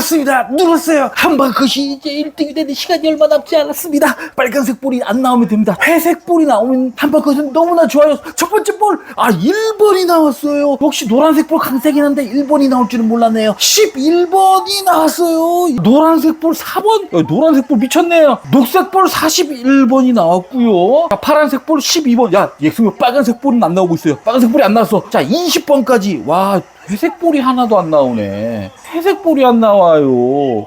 눌렀습니다. 눌렀어요. 한방 것이 이제 1등이 되는 시간이 얼마 남지 않았습니다. 빨간색 볼이 안 나오면 됩니다. 회색 볼이 나오면 한방 것은 너무나 좋아요. 첫 번째 볼, 아 1번이 나왔어요. 역시 노란색 볼 강세긴 한데 1번이 나올 줄은 몰랐네요. 11번이 나왔어요. 노란색 볼 4번, 야, 노란색 볼 미쳤네요. 녹색 볼 41번이 나왔고요. 자, 파란색 볼 12번. 야, 예승이 빨간색 볼은 안 나오고 있어요. 빨간색 볼이 안 나왔어. 자, 20번까지. 와, 회색 볼이 하나도 안 나오네. 회색 볼이 안 나와요.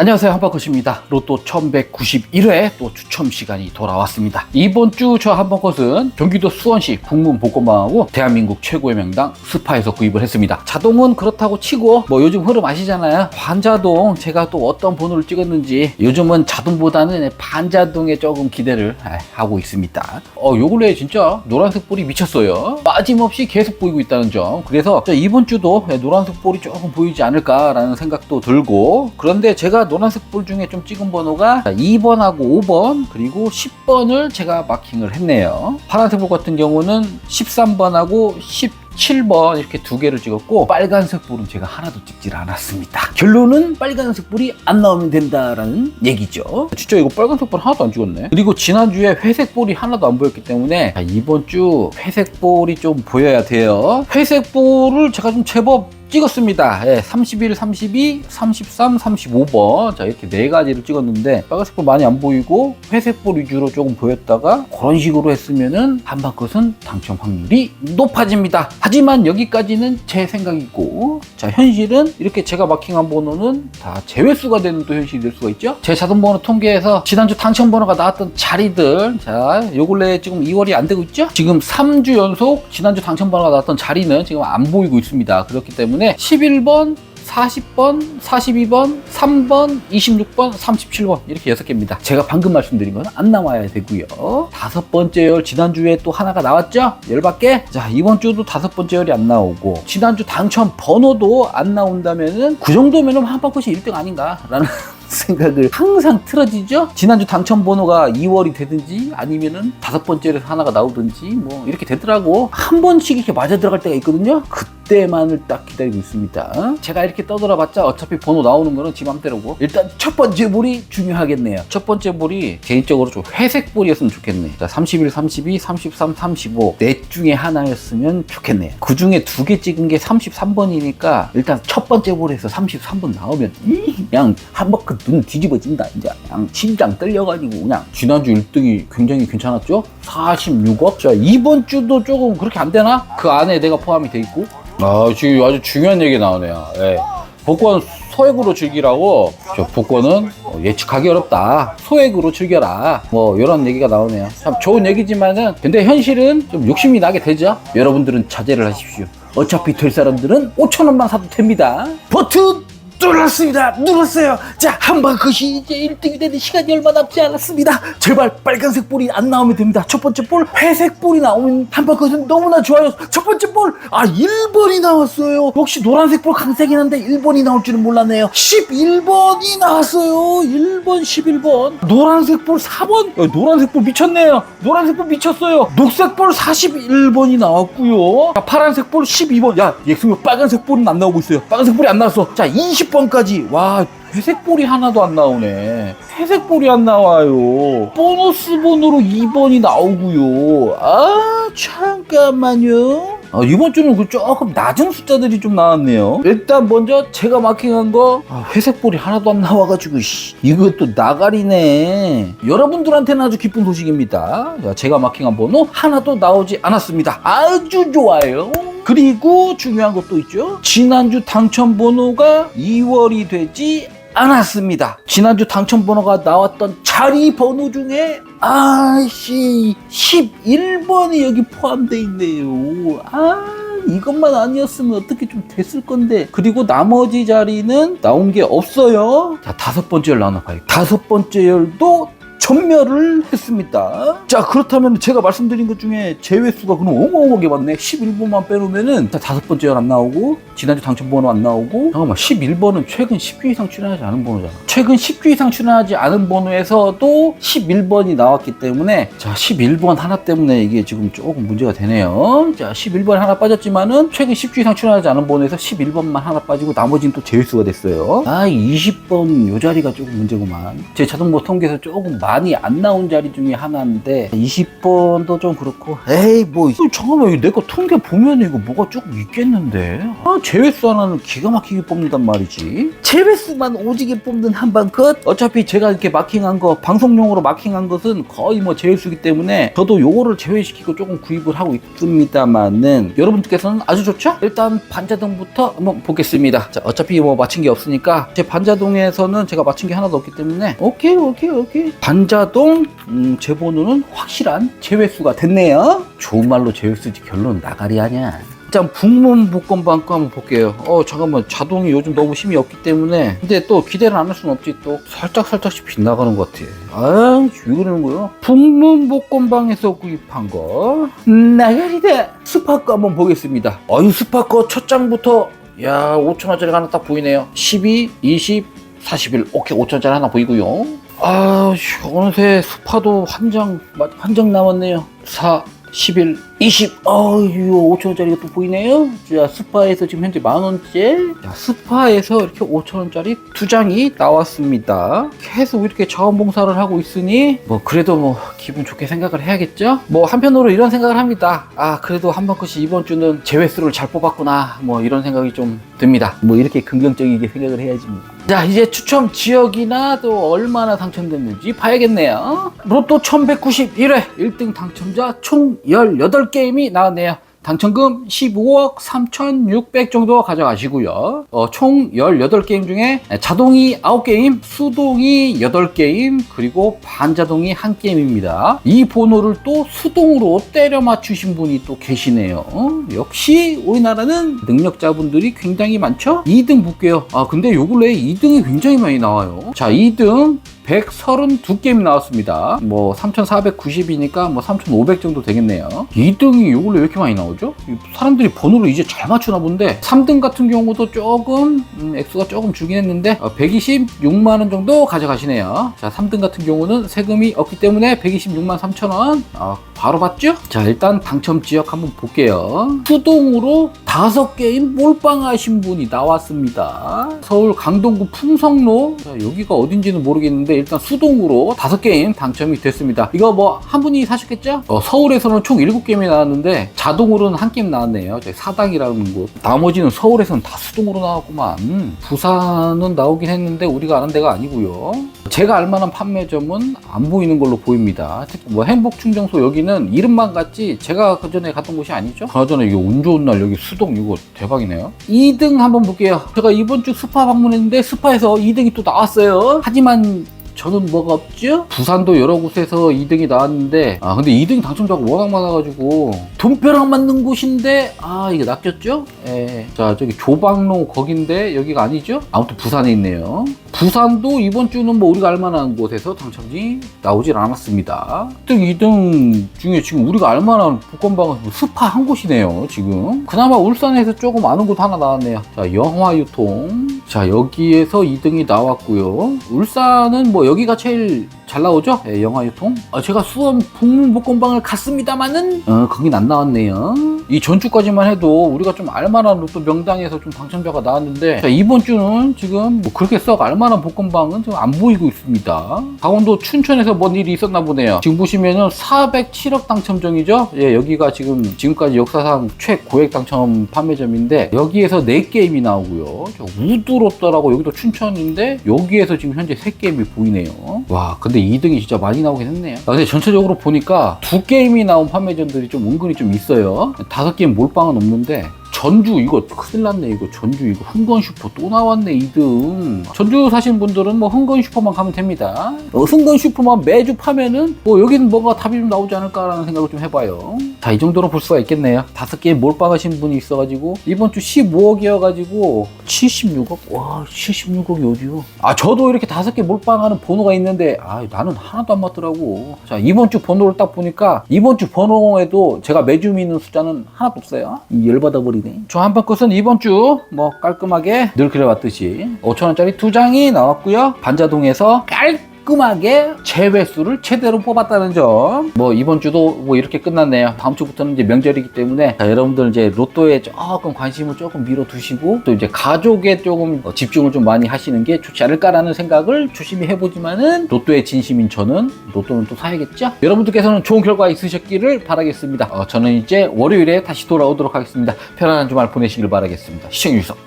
안녕하세요. 한바컷입니다. 로또 1191회 또 추첨 시간이 돌아왔습니다. 이번 주 저 한바컷은 경기도 수원시 북문 복고망하고 대한민국 최고의 명당 스파에서 구입을 했습니다. 자동은 그렇다고 치고 뭐 요즘 흐름 아시잖아요. 반자동 제가 또 어떤 번호를 찍었는지 요즘은 자동보다는 반자동에 조금 기대를 아, 하고 있습니다. 어, 요 근래에 진짜 노란색 볼이 미쳤어요. 빠짐없이 계속 보이고 있다는 점. 그래서 저 이번 주도 노란색 볼이 조금 보이지 않을까 라는 생각도 들고 그런데 제가 노란색 볼 중에 좀 찍은 번호가 2번하고 5번 그리고 10번을 제가 마킹을 했네요. 파란색 볼 같은 경우는 13번하고 17번 이렇게 두 개를 찍었고 빨간색 볼은 제가 하나도 찍질 않았습니다. 결론은 빨간색 볼이 안 나오면 된다라는 얘기죠. 진짜 이거 빨간색 볼 하나도 안 찍었네. 그리고 지난주에 회색 볼이 하나도 안 보였기 때문에 자, 이번 주 회색 볼이 좀 보여야 돼요. 회색 볼을 제가 좀 제법 찍었습니다. 예, 31, 32, 33, 35번. 자, 이렇게 네 가지를 찍었는데, 빨간색 볼 많이 안 보이고, 회색 볼 위주로 조금 보였다가, 그런 식으로 했으면은, 한방 것은 당첨 확률이 높아집니다. 하지만 여기까지는 제 생각이고, 자, 현실은 이렇게 제가 마킹한 번호는 다 제외수가 되는 또 현실이 될 수가 있죠. 제 자동번호 통계에서 지난주 당첨 번호가 나왔던 자리들, 자, 요 근래 지금 2월이 안 되고 있죠? 지금 3주 연속 지난주 당첨 번호가 나왔던 자리는 지금 안 보이고 있습니다. 그렇기 때문에 11번, 40번, 42번, 3번, 26번, 37번 이렇게 6개입니다. 제가 방금 말씀드린 건 안 나와야 되고요. 다섯 번째 열 지난주에 또 하나가 나왔죠? 열받게? 자 이번 주도 다섯 번째 열이 안 나오고 지난주 당첨 번호도 안 나온다면은 그 정도면은 한 바퀴이 1등 아닌가라는 생각을 항상 틀어지죠? 지난주 당첨 번호가 2월이 되든지 아니면은 다섯 번째로 하나가 나오든지 뭐 이렇게 되더라고. 한 번씩 이렇게 맞아 들어갈 때가 있거든요. 그때만을 딱 기다리고 있습니다. 제가 이렇게 떠들어봤자 어차피 번호 나오는 거는 지 맘대로고 일단 첫 번째 볼이 중요하겠네요. 첫 번째 볼이 개인적으로 좀 회색 볼이었으면 좋겠네. 자, 31, 32, 33, 35. 넷 중에 하나였으면 좋겠네요. 그 중에 두 개 찍은 게 33번이니까 일단 첫 번째 볼에서 33번 나오면 이, 그냥 한번 그눈 뒤집어진다. 이제 그냥 심장 떨려가지고 그냥 지난주 1등이 굉장히 괜찮았죠? 46억? 자, 이번 주도 조금 그렇게 안 되나? 그 안에 내가 포함이 돼 있고. 아, 지금 아주 중요한 얘기 나오네요. 예. 복권 소액으로 즐기라고 저 복권은 어, 예측하기 어렵다 소액으로 즐겨라 뭐 이런 얘기가 나오네요 참 좋은 얘기지만은 근데 현실은 좀 욕심이 나게 되죠 여러분들은 자제를 하십시오 어차피 될 사람들은 5천 원만 사도 됩니다 버튼 눌렀습니다. 눌렀어요. 자, 한방 것이 이제 1등이 되는 시간이 얼마 남지 않았습니다. 제발 빨간색 볼이 안 나오면 됩니다. 첫 번째 볼, 회색 볼이 나오면 한방 것은 너무나 좋아요. 첫 번째 볼, 아, 1번이 나왔어요. 역시 노란색 볼 강세긴 한데 1번이 나올 줄은 몰랐네요. 11번이 나왔어요. 1번, 11번. 노란색 볼 4번. 야, 노란색 볼 미쳤네요. 노란색 볼 미쳤어요. 녹색 볼 41번이 나왔고요. 자, 파란색 볼 12번. 야, 예승이 빨간색 볼은 안 나오고 있어요. 빨간색 볼이 안 나왔어. 자, 20 번까지. 와, 회색 볼이 하나도 안 나오네. 회색 볼이 안 나와요. 보너스 번호로 2번이 나오고요. 아, 잠깐만요. 아, 이번 주는 그 조금 낮은 숫자들이 좀 나왔네요. 일단 먼저 제가 마킹한 거 아, 회색 볼이 하나도 안 나와가지고 씨, 이것도 나가리네. 여러분들한테는 아주 기쁜 소식입니다. 자, 제가 마킹한 번호 하나도 나오지 않았습니다. 아주 좋아요. 그리고 중요한 것도 있죠. 지난주 당첨 번호가 2월이 되지 않았습니다. 지난주 당첨 번호가 나왔던 자리 번호 중에 아씨 11번이 여기 포함되어 있네요. 아 이것만 아니었으면 어떻게 좀 됐을 건데 그리고 나머지 자리는 나온 게 없어요. 자 다섯 번째 열 나눠봐요. 다섯 번째 열도 전멸을 했습니다. 자, 그렇다면 제가 말씀드린 것 중에 제외수가 그럼 어마어마하게 많네. 11번만 빼놓으면은 자, 다섯 번째가 안 나오고, 지난주 당첨 번호 안 나오고, 잠깐만, 11번은 최근 10주 이상 출연하지 않은 번호잖아. 최근 10주 이상 출연하지 않은 번호에서도 11번이 나왔기 때문에, 자, 11번 하나 때문에 이게 지금 조금 문제가 되네요. 자, 11번 하나 빠졌지만은, 최근 10주 이상 출연하지 않은 번호에서 11번만 하나 빠지고, 나머지는 또 제외수가 됐어요. 아, 20번 요 자리가 조금 문제구만. 제 자동보 통계에서 조금 많이 안 나온 자리 중에 하나인데 20번도 좀 그렇고 에이 뭐 잠깐만 내거 통계 보면 이거 뭐가 조금 있겠는데? 아 제외수 하나는 기가 막히게 뽑는단 말이지. 제외수만 오지게 뽑는 한방 끝 어차피 제가 이렇게 마킹한 거 방송용으로 마킹한 것은 거의 뭐 제외수기 때문에 저도 요거를 제외시키고 조금 구입을 하고 있습니다만은 여러분들께서는 아주 좋죠? 일단 반자동부터 한번 보겠습니다. 자 어차피 뭐 맞힌 게 없으니까 제 반자동에서는 제가 맞힌 게 하나도 없기 때문에. 오케이 오케이 오케이. 반 자동 음, 제 번호는 확실한 제외수가 됐네요. 좋은 말로 제외수지 결론 나가리 하냐 일단 북문 복권방 거 한번 볼게요. 어 잠깐만. 자동이 요즘 너무 힘이 없기 때문에. 근데 또 기대를 안 할 수는 없지. 또 살짝 살짝씩 빗나가는 것 같아. 아왜 그러는 거야? 북문 복권 방에서 구입한 거. 나가리다. 스파 거 한번 보겠습니다. 어유 스파 거첫 장부터 야 5천 원짜리 하나 딱 보이네요. 12 20 41 오케이 5천원짜리 하나 보이고요 아 씨, 어느새 스파도 한 장 한 장 남았네요 4 11, 20. 어유 5천원짜리가 또 보이네요. 자, 스파에서 지금 현재 만원째. 자, 스파에서 이렇게 5천원짜리 두 장이 나왔습니다. 계속 이렇게 자원봉사를 하고 있으니, 뭐, 그래도 뭐, 기분 좋게 생각을 해야겠죠? 뭐, 한편으로 이런 생각을 합니다. 아, 그래도 한번컷이 이번 주는 제외수를 잘 뽑았구나. 뭐, 이런 생각이 좀 듭니다. 뭐, 이렇게 긍정적이게 생각을 해야지. 뭐. 자, 이제 추첨 지역이나 또 얼마나 당첨됐는지 봐야겠네요. 로또 1191회 1등 당첨자 총 18게임이 나왔네요. 당첨금 15억 3,600 정도 가져가시고요. 어, 총 18게임 중에 자동이 9게임, 수동이 8게임, 그리고 반자동이 1게임입니다. 이 번호를 또 수동으로 때려 맞추신 분이 또 계시네요. 어? 역시 우리나라는 능력자분들이 굉장히 많죠? 2등 볼게요. 아, 근데 요 근래에 2등이 굉장히 많이 나와요. 자, 2등 132게임이 나왔습니다. 뭐 3,490이니까 뭐 3,500 정도 되겠네요. 2등이 요걸로 왜 이렇게 많이 나오죠? 사람들이 번호를 이제 잘 맞추나 본데 3등 같은 경우도 조금 음, 액수가 조금 줄긴 했는데 126만 원 정도 가져가시네요. 자 3등 같은 경우는 세금이 없기 때문에 126만 3천 원 어, 바로 받죠? 자 일단 당첨 지역 한번 볼게요. 수동으로 5게임 몰빵하신 분이 나왔습니다. 서울 강동구 풍성로 자, 여기가 어딘지는 모르겠는데 일단 수동으로 5게임 당첨이 됐습니다. 이거 뭐 한 분이 사셨겠죠? 어, 서울에서는 총 7게임이 나왔는데 자동으로는 한 게임 나왔네요. 사당이라는 곳. 나머지는 서울에서는 다 수동으로 나왔구만. 부산은 나오긴 했는데 우리가 아는 데가 아니고요. 제가 알만한 판매점은 안 보이는 걸로 보입니다. 특히 뭐 행복 충전소 여기는 이름만 같지 제가 그 전에 갔던 곳이 아니죠? 그나저나 이게 운 좋은 날 여기 수동 이거 대박이네요. 2등 한번 볼게요. 제가 이번 주 스파 방문했는데 스파에서 2등이 또 나왔어요. 하지만 저는 뭐가 없죠? 부산도 여러 곳에서 2등이 나왔는데 아 근데 2등 당첨자가 워낙 많아가지고 돈벼락 맞는 곳인데 아 이게 낚였죠? 예. 자 저기 조방로 거긴데 여기가 아니죠? 아무튼 부산에 있네요. 부산도 이번 주는 뭐 우리가 알만한 곳에서 당첨이 나오질 않았습니다. 1등, 2등 중에 지금 우리가 알만한 복권방은 뭐 스파 한 곳이네요. 지금 그나마 울산에서 조금 아는 곳 하나 나왔네요. 자 영화 유통 자 여기에서 2등이 나왔고요. 울산은 뭐 여기가 제일 잘 나오죠? 예, 영화 유통. 아, 제가 수원 북문복권방을 갔습니다만은 어, 거긴 안 나왔네요. 이 전주까지만 해도 우리가 좀 알만한 로또 명당에서 좀 당첨자가 나왔는데 자, 이번 주는 지금 뭐 그렇게 썩 알만한 복권방은 좀안 보이고 있습니다. 강원도 춘천에서 뭔 일이 있었나 보네요. 지금 보시면은 407억 당첨정이죠? 예, 여기가 지금 지금까지 역사상 최고액 당첨 판매점인데 여기에서 4게임이 나오고요. 저 우드로또라고 여기도 춘천인데 여기에서 지금 현재 3게임이 보이네요. 와, 근데 2등이 진짜 많이 나오긴 했네요. 아, 근데 전체적으로 보니까 두 게임이 나온 판매점들이 좀 은근히 좀 있어요. 다섯 게임 몰빵은 없는데 전주 이거 큰일 났네 이거 전주 이거 흥건 슈퍼 또 나왔네 2등 전주 사시는 분들은 뭐 흥건 슈퍼만 가면 됩니다 어, 흥건 슈퍼만 매주 파면은 뭐 여기는 뭐가 답이 좀 나오지 않을까라는 생각을 좀 해봐요 자이 정도로 볼 수가 있겠네요. 다섯 개에 몰빵하신 분이 있어가지고 이번 주 15억이어가지고 76억? 와 76억이 어디요? 아 저도 이렇게 다섯 개 몰빵하는 번호가 있는데 아 나는 하나도 안 맞더라고. 자 이번 주 번호를 딱 보니까 이번 주 번호에도 제가 매주 미는 숫자는 하나도 없어요. 이 열받아 버리네. 저 한번 것은 이번 주 뭐 깔끔하게 늘 그래왔듯이 5천원짜리 두 장이 나왔고요. 반자동에서 깔끔 하게 제외수를 최대로 뽑았다는 점. 뭐 이번 주도 뭐 이렇게 끝났네요. 다음 주부터는 이제 명절이기 때문에 자, 여러분들 이제 로또에 조금 관심을 조금 밀어두시고 또 이제 가족에 조금 어, 집중을 좀 많이 하시는 게 좋지 않을까라는 생각을 조심히 해보지만은 로또의 진심인 저는 로또는 또 사야겠죠. 여러분들께서는 좋은 결과 있으셨기를 바라겠습니다. 어, 저는 이제 월요일에 다시 돌아오도록 하겠습니다. 편안한 주말 보내시길 바라겠습니다. 시청해주셔서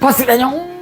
고맙습니다. 안녕.